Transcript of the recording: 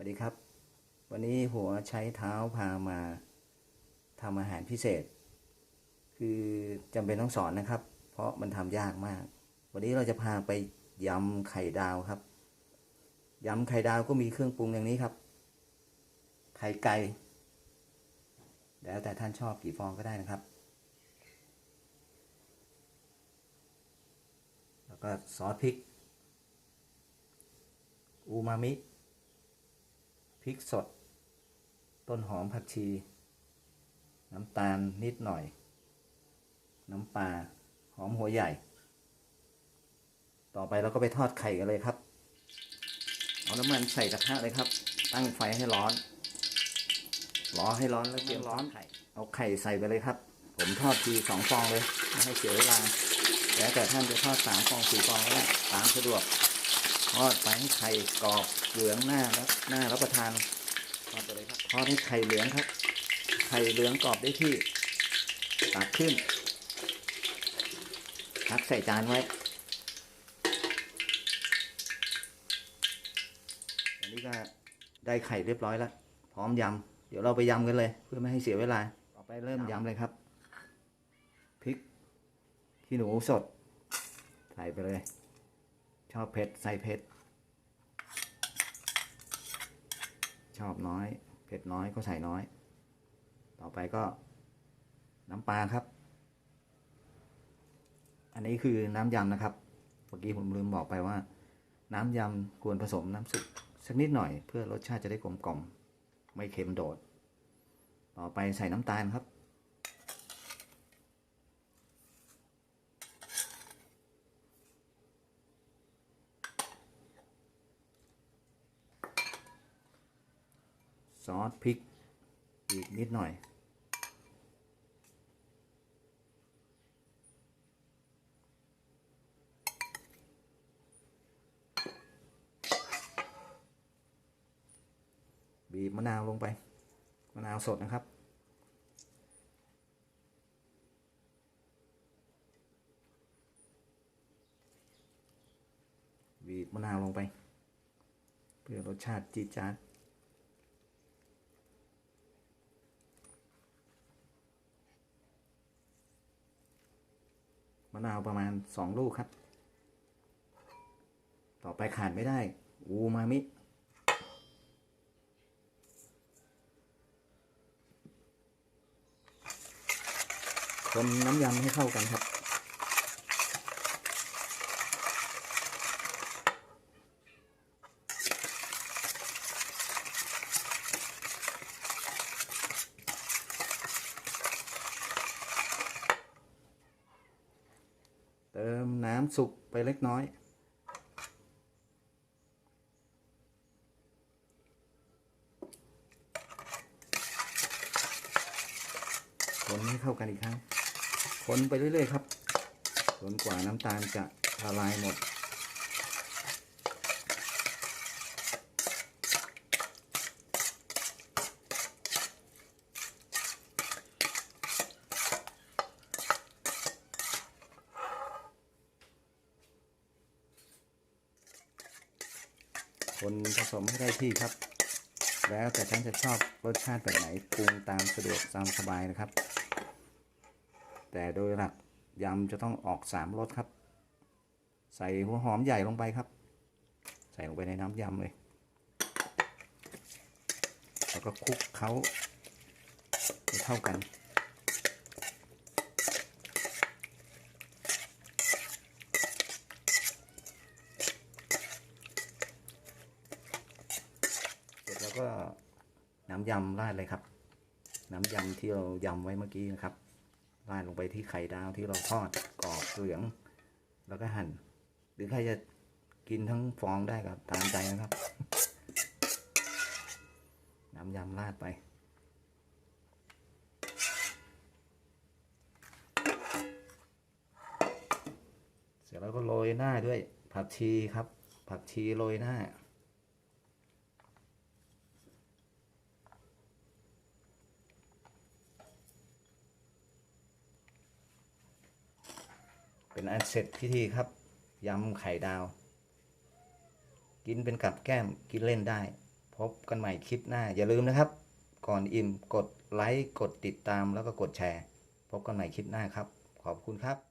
วัสดีครับ วันนี้หัวใช้เท้าพามาทำอาหารพิเศษ คือจำเป็นต้องสอนนะครับ เพราะมันทำยากมาก วันนี้เราจะพาไปยำไข่ดาวครับยำไข่ดาวก็มีเครื่องปรุงอย่างนี้ครับ ไข่ไก่แล้วแต่ท่านชอบกี่ฟองก็ได้นะครับ แล้วก็ซอสพริกอูมามิ ริกสด ต้นหอมผักชี น้ำตาลนิดหน่อย น้ำปลาหอมหัวใหญ่ ต่อไปเราก็ไปทอดไข่กันเลยครับ เอาน้ำมันใส่กระทะเลยครับ ตั้งไฟให้ร้อนรอให้ร้อนแล้วเตรียมร้อนไข่เอาไข่ใส่ไปเลยครับ ผมทอดทีสองฟองเลยไม่ให้เสียเวลาแล้วแต่ท่านจะทอดสามฟองสี่ฟองก็ได้ตามสะดวก ทอดไปให้ไข่กรอบเหลืองหน้าแล้วหน้ารับประทานทอดไปเลยครับทอดให้ไข่เหลืองครับ ไข่เหลืองกรอบได้ที่ตักขึ้นพักใส่จานไว้อันนี้ก็ได้ไข่เรียบร้อยแล้ว พร้อมยำ เดี๋ยวเราไปยำกันเลย เพื่อไม่ให้เสียเวลา ต่อไปเริ่มยำเลยครับ พริก ขี้หนูสด ใส่ไปเลย ชอบเผ็ดใส่เผ็ด ชอบน้อย เผ็ดน้อยก็ใส่น้อย ต่อไปก็ น้ำปลาครับ อันนี้คือน้ำยำนะครับ เมื่อกี้ผมลืมบอกไปว่า น้ำยำควรผสมน้ำซุปสักนิดหน่อยเพื่อรสชาติจะได้กลมกล่อมไม่เค็มโดด ต่อไปใส่น้ำตาลครับ ซอสพริก อีกนิดหน่อย บีบมะนาวลงไป มะนาวสดนะครับบีบมะนาวลงไป เพื่อรสชาติจี๊ดจ๊าด นาวประมาณสองลูกครับ ต่อไปขาดไม่ได้ อูมามิ คนน้ำยำให้เข้ากันครับ เติมน้ำสุกไปเล็กน้อย คนให้เข้ากันอีกครั้ง คนไปเรื่อย ๆ ครับจนกว่าน้ำตาลจะละลายหมด คนผสมให้ได้ที่ครับ แล้วแต่ท่านจะชอบรสชาติแบบไหนปรุงตามสะดวกตามสบายนะครับ แต่โดยหลักยำจะต้องออกสามรสครับ ใส่หัวหอมใหญ่ลงไปครับ ใส่ลงไปในน้ำยำเลย แล้วก็คลุกเขาให้เข้ากัน เสร็จแล้วก็ น้ำยำราดเลยครับ น้ำยำที่เรายำไว้เมื่อกี้นะครับราดลงไปที่ไข่ดาวที่เราทอดกรอบเหลือง แล้วก็หั่น หรือใครจะกินทั้งฟองได้ครับตามใจนะครับ น้ำยำราดไป เสร็จแล้วก็โรยหน้าด้วยผักชีครับ ผักชีโรยหน้า เป็นอันเสร็จพิธีครับ ยำไข่ดาว กินเป็นกับแก้มกินเล่นได้พพบกันใหม่คลิปหน้า อย่าลืมนะครับ ก่อนอิ่มกดไลค์ กดติดตามแล้วก็กดแชร์ พบกันใหม่คลิปหน้าครับ ขอบคุณครับ